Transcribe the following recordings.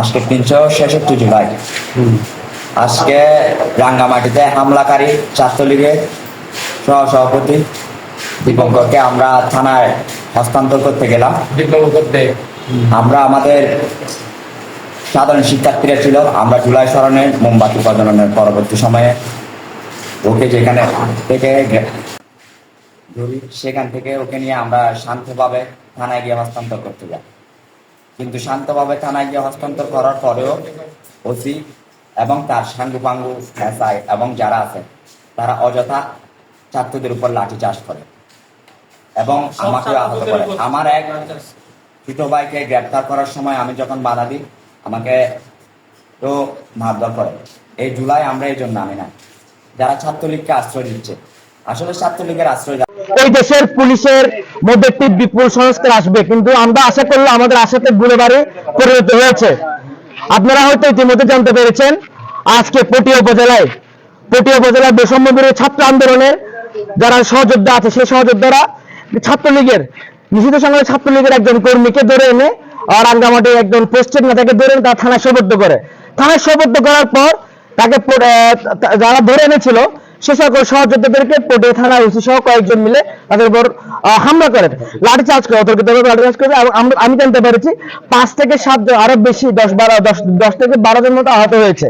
আজকে তিনশো ছেষট্টি জুলাই আজকে রাঙ্গামাটিতে হামলাকারী ছাত্রলীগের সহ সভাপতি দীপঙ্করকে আমরা থানায় হস্তান্তর করতে গেলাম। আমরা আমাদের সাধারণ শিক্ষার্থীরা ছিল আমরা জুলাই স্মরণে মোমবাতি প্রজ্বলনের পরবর্তী সময়ে ওকে যেখানে থেকে সেখান থেকে ওকে নিয়ে আমরা শান্তভাবে থানায় গিয়ে হস্তান্তর করতে যাই। কিন্তু শান্তভাবে থানায় গিয়ে হস্তান্তর করার পরেও ওসি এবং তার সাঙ্গু পাঙ্গু এসআই এবং যারা আছে তারা অযথা ছাত্রদের উপর লাঠি চাষ করে এবং আমাকে আহত করে। আমার এক ছোট ভাইকে গ্রেপ্তার করার সময় আমি যখন বাধা দিই আমাকে তো মারধর করে। এই জুলাই আমরা এই জন্য আমি না। যারা ছাত্রলীগকে আশ্রয় দিচ্ছে আসলে ছাত্রলীগের আশ্রয় এই দেশের পুলিশের মধ্যে একটি বিপুল সংস্কার আসবে, কিন্তু আমরা আশা করলে আমাদের আশাতে গুলে বাড়ি পরিণত হয়েছে। আপনারা হয়তো ইতিমধ্যে জানতে পেরেছেন, আজকে পটিয়া উপজেলায় পটিয়া উপজেলায় বৈষম্য ছাত্র আন্দোলনের যারা সহযোদ্ধা আছে, সেই সহযোদ্ধারা ছাত্রলীগের, নিষিদ্ধ সংগ্রামী ছাত্রলীগের একজন কর্মীকে ধরে এনে আর রাঙ্গামাটি একজন পোস্টের নেতাকে ধরে এনে তার থানায় সোবদ্ধ করে। থানায় সোবদ্ধ করার পর তাকে যারা ধরে এনেছিল সে সকল সহযোদ্ধাদেরকে পটিয়া থানা ওসি সহ কয়েকজন মিলে তাদের উপর হামলা করেন লাঠি চার্জ করে অতর্কিত লাঠি চার্জ করে। আমরা- আমি জানতে পেরেছি পাঁচ থেকে সাত আরও বেশি দশ বারো দশ দশ থেকে বারো জন মতো আহত হয়েছে।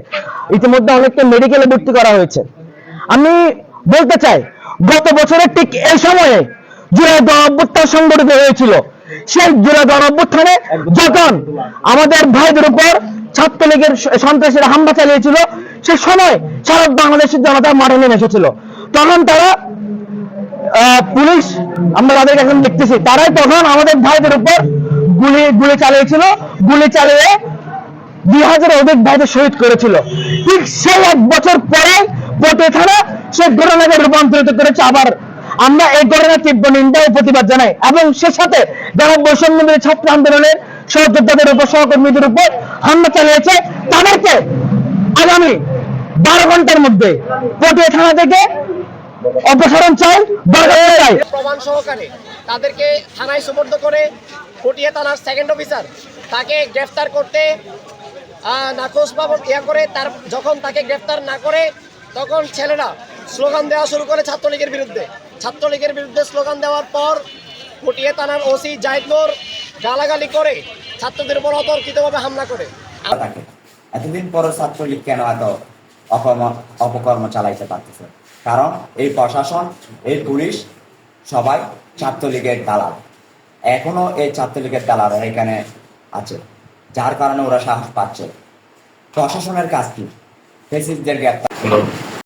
ইতিমধ্যে অনেককে মেডিকেলে ভর্তি করা হয়েছে। আমি বলতে চাই গত বছরের ঠিক এই সময়ে জুলাই গণঅভ্যুত্থান সংগঠিত হয়েছিল। সেই জুলাই গণঅভ্যুত্থানে যখন আমাদের ভাইদের উপর ছাত্রলীগের সন্ত্রাসীরা হামলা চালিয়েছিল সে সময় সারা বাংলাদেশের জনতা মাঠে নেমে এসেছিল। তখন তারা পুলিশ, আমরা তাদেরকে এখন দেখতেছি, তারাই তখন আমাদের ভাইদের উপর গুলি গুলি চালিয়েছিল। গুলি চালিয়ে দুই হাজার অধিক ভাইদের শহীদ করেছিল। ঠিক সেই এক বছর পরে পটে থানা সে ঘটনাকে রূপান্তরিত করেছে আবার। আমরা এই ঘটনার তীব্র নিন্দা ও প্রতিবাদ জানাই এবং সে সাথে যারা বৈষম্য বিরোধী ছাত্র আন্দোলনের সহযোদ্ধাদের উপর, সহকর্মীদের উপর হামলা চালিয়েছে, তাদেরকে আগামী বারো ঘণ্টার মধ্যে পটিয়া থানা থেকে অপসারণ চাই প্রমাণ সহকারে তাদেরকে থানায় সুপর্দ করে পটিয়া থানার সেকেন্ড অফিসার তাকে গ্রেফতার করতে নাকচ বাবদ ইয়া করে তার যখন তাকে গ্রেফতার না করে তখন ছেলেরা স্লোগান দেওয়া শুরু করে ছাত্রলীগের বিরুদ্ধে। ছাত্রলীগের বিরুদ্ধে স্লোগান দেওয়ার পর পটিয়া থানার ওসি জাহিদনুর গালাগালি করে ছাত্রদের উপর অতর্কিতভাবে হামলা করে। এতদিন পরও ছাত্রলীগ কেন এত অপকর্ম চালাইতে পারতেছে? কারণ এই প্রশাসন, এই পুলিশ সবাই ছাত্রলীগের দালাল। এখনও এই ছাত্রলীগের দালাল এখানে আছে, যার কারণে ওরা সাহস পাচ্ছে। প্রশাসনের কাজ কি? ফেসিসদের গ্রেপ্তার।